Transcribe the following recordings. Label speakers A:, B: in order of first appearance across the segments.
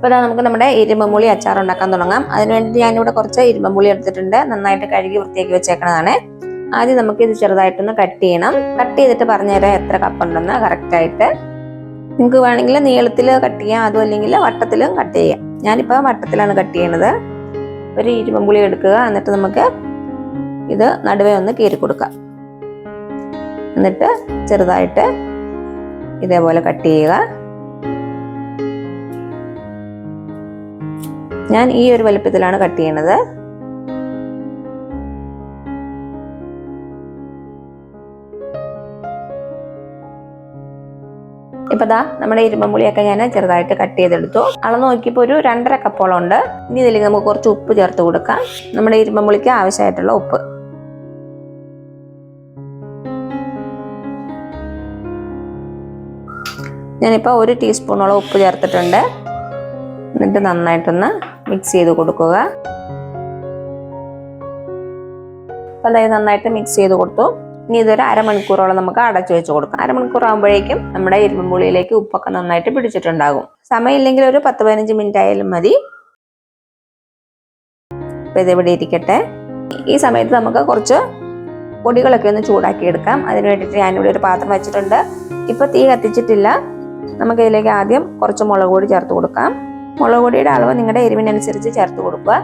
A: അപ്പോൾ ഇതാ നമുക്ക് നമ്മുടെ ഇരുമ്പുള്ളി അച്ചാർ ഉണ്ടാക്കാൻ തുടങ്ങാം. അതിനുവേണ്ടി ഞാനിവിടെ കുറച്ച് ഇരുമ്പുള്ളി എടുത്തിട്ടുണ്ട്. നന്നായിട്ട് കഴുകി വൃത്തിയാക്കി വെച്ചേക്കണതാണ്. ആദ്യം നമുക്ക് ഇത് ചെറുതായിട്ടൊന്ന് കട്ട് ചെയ്യണം. കട്ട് ചെയ്തിട്ട് പറഞ്ഞുതരാം എത്ര കപ്പുണ്ടെന്ന് കറക്റ്റായിട്ട് കറക്റ്റ് നിങ്ങൾക്ക് വേണമെങ്കിൽ നീളത്തിൽ കട്ട് ചെയ്യാം അതും അല്ലെങ്കിൽ വട്ടത്തിലും കട്ട് ചെയ്യാം. ഞാനിപ്പോൾ വട്ടത്തിലാണ് കട്ട് ചെയ്യണത്. ഒരു ഇരുമ്പുള്ളി എടുക്കുക. എന്നിട്ട് നമുക്ക് ഇത് നടുവേ ഒന്ന് കീറി കൊടുക്കാം എന്നിട്ട് ചെറുതായിട്ട് ഇതേപോലെ കട്ട് ചെയ്യുക. ഞാൻ ഈ ഒരു വലുപ്പത്തിലാണ് കട്ട് ചെയ്യണത്. ഇപ്പൊ ദാ നമ്മുടെ ഇരുമ്പമ്പുളിയൊക്കെ ഞാൻ ചെറുതായിട്ട് കട്ട് ചെയ്തെടുത്തു. അളന്ന് നോക്കിയപ്പോൾ ഒരു രണ്ടര കപ്പോളം ഉണ്ട്. ഇനി ഇതിലേക്ക് നമുക്ക് കുറച്ച് ഉപ്പ് ചേർത്ത് കൊടുക്കാം. നമ്മുടെ ഇരുമ്പമ്പുളിക്ക് ആവശ്യമായിട്ടുള്ള ഉപ്പ്. ഞാനിപ്പോൾ ഒരു ടീസ്പൂണോളം ഉപ്പ് ചേർത്തിട്ടുണ്ട്. എന്നിട്ട് നന്നായിട്ടൊന്ന് മിക്സ് ചെയ്ത് കൊടുക്കുക. അപ്പം അതായത് നന്നായിട്ട് മിക്സ് ചെയ്ത് കൊടുത്തു. ഇനി ഇതൊരു അരമണിക്കൂറോളം നമുക്ക് അടച്ചു വെച്ച് കൊടുക്കാം. അരമണിക്കൂർ ആകുമ്പോഴേക്കും നമ്മുടെ ഇരുമ്പുള്ളിയിലേക്ക് ഉപ്പൊക്കെ നന്നായിട്ട് പിടിച്ചിട്ടുണ്ടാകും. സമയമില്ലെങ്കിൽ ഒരു പത്ത് പതിനഞ്ച് മിനിറ്റ് ആയാലും മതി. അപ്പം ഇതിവിടെ ഇരിക്കട്ടെ. ഈ സമയത്ത് നമുക്ക് കുറച്ച് പൊടികളൊക്കെ ഒന്ന് ചൂടാക്കി എടുക്കാം. അതിന് വേണ്ടിയിട്ട് ഞാനിവിടെ ഒരു പാത്രം വെച്ചിട്ടുണ്ട്. ഇപ്പോൾ തീ കത്തിച്ചിട്ടില്ല. നമുക്ക് ഇതിലേക്ക് ആദ്യം കുറച്ച് മുളക് പൊടി ചേർത്ത് കൊടുക്കാം. മുളക് പൊടിയുടെ അളവ് നിങ്ങളുടെ എരിവിനനുസരിച്ച് ചേർത്ത് കൊടുക്കുക.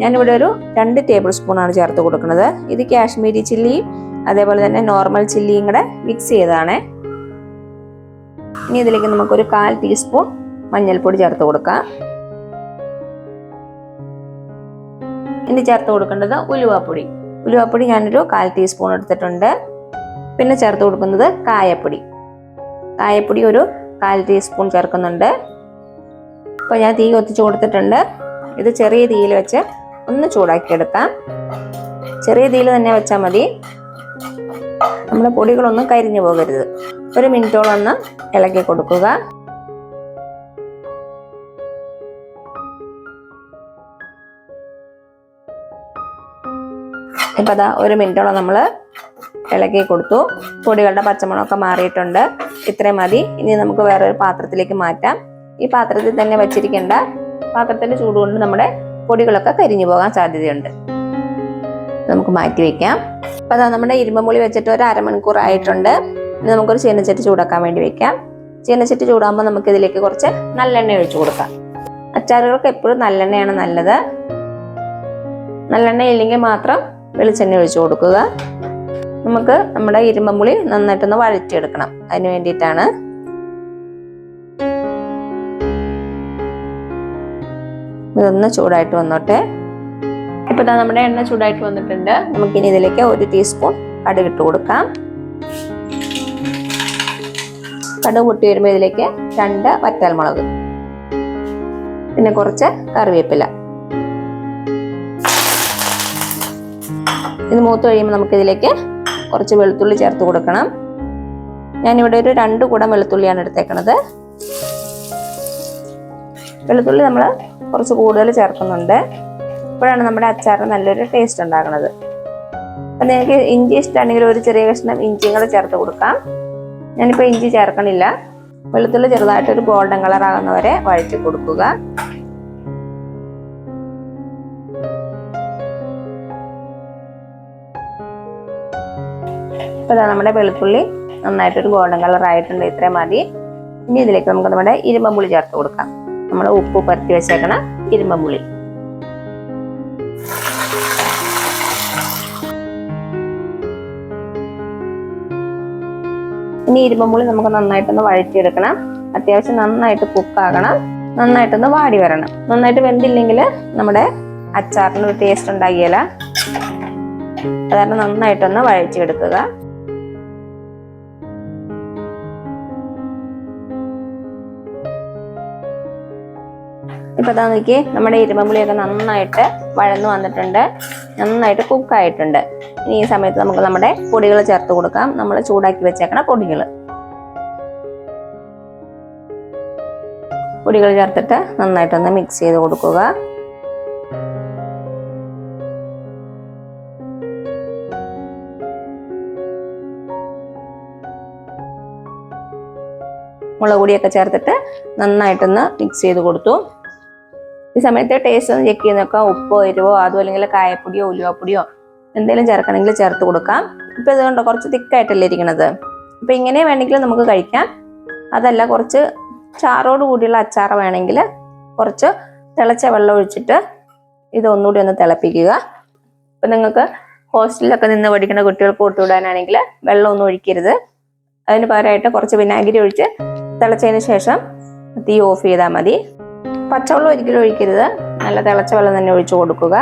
A: ഞാനിവിടെ ഒരു രണ്ട് ടേബിൾ സ്പൂൺ ആണ് ചേർത്ത് കൊടുക്കുന്നത്. ഇത് കാശ്മീരി ചില്ലിയും അതേപോലെ തന്നെ നോർമൽ ചില്ലിയും കൂടെ മിക്സ് ചെയ്തതാണ്. ഇനി ഇതിലേക്ക് നമുക്കൊരു കാൽ ടീസ്പൂൺ മഞ്ഞൾപ്പൊടി ചേർത്ത് കൊടുക്കാം. ഇനി ചേർത്ത് കൊടുക്കേണ്ടത് ഉലുവാപ്പൊടി. ഉലുവാപ്പൊടി ഞാനൊരു കാൽ ടീസ്പൂൺ എടുത്തിട്ടുണ്ട്. പിന്നെ ചേർത്ത് കൊടുക്കുന്നത് കായപ്പൊടി. കായപ്പൊടി ഒരു കാൽ ടീസ്പൂൺ ചേർക്കുന്നുണ്ട്. അപ്പോൾ ഞാൻ തീ കൊത്തിച്ച് കൊടുത്തിട്ടുണ്ട്. ഇത് ചെറിയ തീയിൽ വെച്ച് ഒന്ന് ചൂടാക്കിയെടുക്കാം. ചെറിയ തീയിൽ തന്നെ വെച്ചാൽ മതി. നമ്മുടെ പൊടികളൊന്നും കരിഞ്ഞു പോകരുത്. ഒരു മിനിറ്റോളം ഒന്ന് ഇളക്കി കൊടുക്കുക. ഇപ്പം അതാ ഒരു മിനിറ്റോളം നമ്മൾ ഇളക്കി കൊടുത്തു. പൊടികളുടെ പച്ചമണമൊക്കെ മാറിയിട്ടുണ്ട്. ഇത്രയും മതി. ഇനി നമുക്ക് വേറൊരു പാത്രത്തിലേക്ക് മാറ്റാം. ഈ പാത്രത്തിൽ തന്നെ വെച്ചിരിക്കേണ്ട പാത്രത്തിന്റെ ചൂട് കൊണ്ട് നമ്മുടെ പൊടികളൊക്കെ കരിഞ്ഞു പോകാൻ സാധ്യതയുണ്ട്. നമുക്ക് മാറ്റി വെക്കാം. അപ്പം അതാ നമ്മുടെ ഇരുമ്പുളി വെച്ചിട്ട് ഒരു അരമണിക്കൂർ ആയിട്ടുണ്ട്. ഇനി നമുക്കൊരു ചീനച്ചട്ടി ചൂടാക്കാൻ വേണ്ടി വെക്കാം. ചീനച്ചട്ടി ചൂടാകുമ്പോൾ നമുക്ക് ഇതിലേക്ക് കുറച്ച് നല്ലെണ്ണ ഒഴിച്ചു കൊടുക്കാം. അച്ചാറുകൾക്ക് എപ്പോഴും നല്ലെണ്ണയാണ് നല്ലത്. നല്ലെണ്ണ ഇല്ലെങ്കിൽ മാത്രം വെളിച്ചെണ്ണ ഒഴിച്ചു കൊടുക്കുക. നമുക്ക് നമ്മുടെ ഇരുമ്പമുളി നന്നായിട്ടൊന്ന് വഴറ്റിയെടുക്കണം. അതിന് വേണ്ടിയിട്ടാണ് ഇതൊന്ന് ചൂടായിട്ട് വന്നോട്ടെ. ഇപ്പൊ ഇതാ നമ്മുടെ എണ്ണ ചൂടായിട്ട് വന്നിട്ടുണ്ട്. നമുക്കിനി ഇതിലേക്ക് ഒരു ടീസ്പൂൺ കടുക് ഇട്ട് കൊടുക്കാം. കടുക് പൊട്ടി വരുമ്പോൾ ഇതിലേക്ക് രണ്ട് വറ്റൽമുളക് പിന്നെ കുറച്ച് കറിവേപ്പില. ഇത് മൂത്ത് കഴിയുമ്പോൾ നമുക്ക് ഇതിലേക്ക് കുറച്ച് വെളുത്തുള്ളി ചേർത്ത് കൊടുക്കണം. ഞാനിവിടെ ഒരു രണ്ട് കൂടം വെളുത്തുള്ളിയാണ് എടുത്തേക്കണത്. വെളുത്തുള്ളി നമ്മൾ കുറച്ച് കൂടുതൽ ചേർക്കുന്നുണ്ട്. അപ്പോഴാണ് നമ്മുടെ അച്ചാറിന് നല്ലൊരു ടേസ്റ്റ് ഉണ്ടാകുന്നത്. അപ്പം നിങ്ങൾക്ക് ഇഞ്ചി ഇഷ്ടമാണെങ്കിൽ ഒരു ചെറിയ കഷ്ണം ഇഞ്ചിയും കൂടെ ചേർത്ത് കൊടുക്കാം. ഞാനിപ്പോൾ ഇഞ്ചി ചേർക്കണില്ല. വെളുത്തുള്ളി ചെറുതായിട്ടൊരു ഗോൾഡൻ കളർ ആകുന്നവരെ വഴറ്റി കൊടുക്കുക. ഇപ്പോൾ നമ്മുടെ വെളുത്തുള്ളി നന്നായിട്ടൊരു ഗോൾഡൻ കളർ ആയിട്ടുണ്ട്. ഇത്രയും മതി. ഇനി ഇതിലേക്ക് നമുക്ക് നമ്മുടെ ഇരുമ്പുളി ചേർത്ത് കൊടുക്കാം. നമ്മൾ ഉപ്പ് പരത്തി വെച്ചേക്കണ ഇരുമ്പുളി ഇനി ഇരുമ്പുളി നമുക്ക് നന്നായിട്ടൊന്ന് വഴറ്റിയെടുക്കണം. അത്യാവശ്യം നന്നായിട്ട് കുക്കാകണം. നന്നായിട്ടൊന്ന് വാടി വരണം. നന്നായിട്ട് വെന്തില്ലെങ്കിൽ നമ്മുടെ അച്ചാറിന് ഒരു ടേസ്റ്റ് ഉണ്ടാകിയല്ല അതുകാരണം നന്നായിട്ടൊന്ന് വഴറ്റിയെടുക്കുക. ഇപ്പൊ ഇതാ നോക്കി നമ്മുടെ ഇരുമ്പുളിയൊക്കെ നന്നായിട്ട് വഴന്നു വന്നിട്ടുണ്ട്. നന്നായിട്ട് കുക്കായിട്ടുണ്ട് ഇനി ഈ സമയത്ത് നമുക്ക് നമ്മുടെ പൊടികൾ ചേർത്ത് കൊടുക്കാം. നമ്മൾ ചൂടാക്കി വെച്ചേക്കണ പൊടികൾ. പൊടികൾ ചേർത്തിട്ട് നന്നായിട്ടൊന്ന് മിക്സ് ചെയ്ത് കൊടുക്കുക. മുളക് പൊടിയൊക്കെ ചേർത്തിട്ട് നന്നായിട്ടൊന്ന് മിക്സ് ചെയ്ത് കൊടുത്തു. ഈ സമയത്ത് ടേസ്റ്റ് ഒന്ന് ചെക്ക് ചെയ്ത് നോക്കാം. ഉപ്പോ എരിവോ അതോ അല്ലെങ്കിൽ കായപ്പൊടിയോ ഉലുവപ്പൊടിയോ എന്തെങ്കിലും ചേർക്കണമെങ്കിൽ ചേർത്ത് കൊടുക്കാം. ഇപ്പം ഇതുകൊണ്ട് കണ്ടോ കുറച്ച് തിക്കായിട്ടല്ലേ ഇരിക്കണത്. അപ്പം ഇങ്ങനെ വേണമെങ്കിൽ നമുക്ക് കഴിക്കാം. അതല്ല കുറച്ച് ചാറോട് കൂടിയുള്ള അച്ചാർ വേണമെങ്കിൽ കുറച്ച് തിളച്ച വെള്ളം ഒഴിച്ചിട്ട് ഇതൊന്നുകൂടി ഒന്ന് തിളപ്പിക്കുക. ഇപ്പം നിങ്ങൾക്ക് ഹോസ്റ്റലിലൊക്കെ നിന്ന് പഠിക്കുന്ന കുട്ടികൾക്ക് കൊടുത്തുവിടാനാണെങ്കിൽ വെള്ളം ഒന്നും ഒഴിക്കരുത്. അതിന് പകരമായിട്ട് കുറച്ച് വിനാഗിരി ഒഴിച്ച് തിളച്ചതിന് ശേഷം തീ ഓഫ് ചെയ്താൽ മതി. പച്ചവെള്ളം ഒരിക്കലും ഒഴിക്കരുത്. നല്ല തിളച്ച വെള്ളം തന്നെ ഒഴിച്ചു കൊടുക്കുക.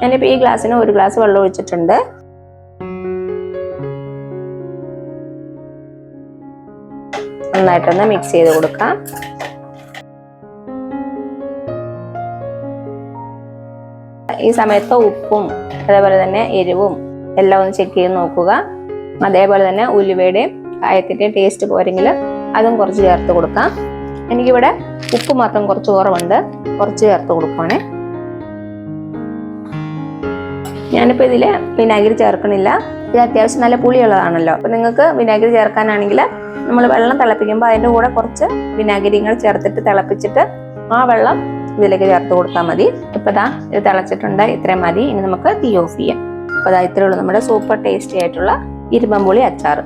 A: ഞാനിപ്പോൾ ഈ ഗ്ലാസ്സിന് ഒരു ഗ്ലാസ് വെള്ളം ഒഴിച്ചിട്ടുണ്ട്. നന്നായിട്ടൊന്ന് മിക്സ് ചെയ്ത് കൊടുക്കാം. ഈ സമയത്ത് ഉപ്പും അതേപോലെ തന്നെ എരിവും എല്ലാം ഒന്ന് ചെക്ക് ചെയ്ത് നോക്കുക. അതേപോലെ തന്നെ ഉലുവയുടെയും കായത്തിന്റെയും ടേസ്റ്റ് പോരെങ്കിൽ അതും കുറച്ച് ചേർത്ത് കൊടുക്കാം. എനിക്കിവിടെ ഉപ്പ് മാത്രം കുറച്ച് കുറവുണ്ട്. കുറച്ച് ചേർത്ത് കൊടുക്കുവാണേ. ഞാനിപ്പോൾ ഇതിൽ വിനാഗിരി ചേർക്കണില്ല. ഇത് അത്യാവശ്യം നല്ല പുളിയുള്ളതാണല്ലോ. അപ്പോൾ നിങ്ങൾക്ക് വിനാഗിരി ചേർക്കാനാണെങ്കിൽ നമ്മൾ വെള്ളം തിളപ്പിക്കുമ്പോൾ അതിന്റെ കൂടെ കുറച്ച് വിനാഗിരിങ്ങൾ ചേർത്തിട്ട് തിളപ്പിച്ചിട്ട് ആ വെള്ളം ഇതിലേക്ക് ചേർത്ത് കൊടുത്താൽ മതി. ഇപ്പോൾ ദാ ഇത് തിളച്ചിട്ടുണ്ട്. ഇത്രയും മതി. ഇനി നമുക്ക് തീ ഓഫ് ചെയ്യാം. അപ്പോൾ ദാ ഇത്രയേ ഉള്ളൂ. നമ്മുടെ സൂപ്പർ ടേസ്റ്റി ആയിട്ടുള്ള ഇരുമ്പമ്പുളി അച്ചാർ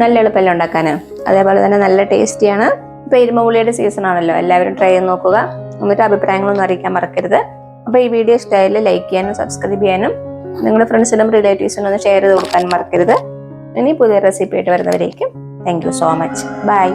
A: നല്ല എളുപ്പമല്ലേ ഉണ്ടാക്കാൻ അതേപോലെ തന്നെ നല്ല ടേസ്റ്റിയാണ്. ഇപ്പോൾ ഇരുമ്പുള്ളിയുടെ സീസൺ ആണല്ലോ. എല്ലാവരും ട്രൈ ചെയ്ത് നോക്കുക. എന്നിട്ട് അഭിപ്രായങ്ങളൊന്നും അറിയിക്കാൻ മറക്കരുത്. അപ്പോൾ ഈ വീഡിയോ ഇഷ്ടമായാലും ലൈക്ക് ചെയ്യാനും സബ്സ്ക്രൈബ് ചെയ്യാനും നിങ്ങളുടെ ഫ്രണ്ട്സിനും റിലേറ്റീവ്സിനും ഒന്ന് ഷെയർ ചെയ്ത് കൊടുക്കാൻ മറക്കരുത്. ഇനി പുതിയ റെസിപ്പി ആയിട്ട് വരുന്നവരേക്കും thank you so much bye